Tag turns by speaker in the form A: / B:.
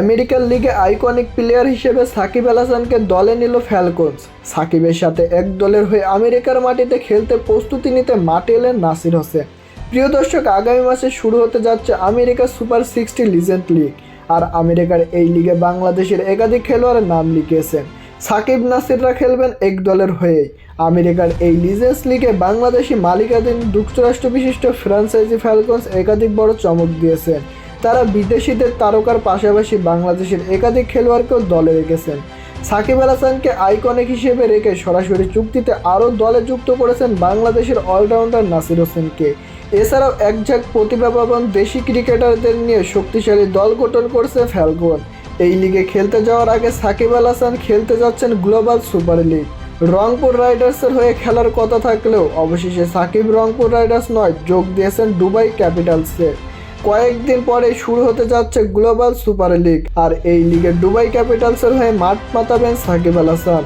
A: American লিগে iconic player হিসেবে সাকিব আল হাসানকে দলে নিল ফ্যালকনস। সাকিবের সাথে এক দলের হয়ে আমেরিকার মাটিতে খেলতে প্রস্তুতি নিতে মাঠে এলেন নাসির হোসেন। প্রিয় দর্শক, আগামী মাসে শুরু হতে যাচ্ছে America super sixty legend league, আর আমেরিকার এই লিগে বাংলাদেশের একাধিক খেলোয়াড়ের নাম লিখিয়েছেন। সাকিব নাসিররা খেলবেন এক দলের হয়েই। আমেরিকার এই লিজেন্স লিগে বাংলাদেশি মালিকাধীন যুক্তরাষ্ট্র বিশিষ্ট ফ্রান্সাইজি ফ্যালকনস একাধিক বড় চমক দিয়েছেন। তারা বিদেশিদের তারকার পাশাপাশি বাংলাদেশের একাধিক খেলোয়াড়কেও দলে রেখেছেন। সাকিব আল হাসানকে আইকনিক হিসেবে রেখে সরাসরি চুক্তিতে আরও দলে যুক্ত করেছেন বাংলাদেশের অলরাউন্ডার নাসির হোসেনকে। এছাড়াও একঝাঁক প্রতিভাবান দেশি ক্রিকেটারদের নিয়ে শক্তিশালী দল গঠন করছে ফ্যালকন। এই লিগে খেলতে যাওয়ার আগে সাকিব আল হাসান খেলতে যাচ্ছেন গ্লোবাল সুপার লিগ। রংপুর রাইডার্সের হয়ে খেলার কথা থাকলেও অবশেষে সাকিব রংপুর রাইডার্স নয়, যোগ দিয়েছেন দুবাই ক্যাপিটালসে। কয়েকদিন পরে শুরু হতে যাচ্ছে গ্লোবাল সুপার লিগ আর এই লিগে দুবাই ক্যাপিটালসের হয়ে মাঠ মাতাবেন সাকিব আল হাসান।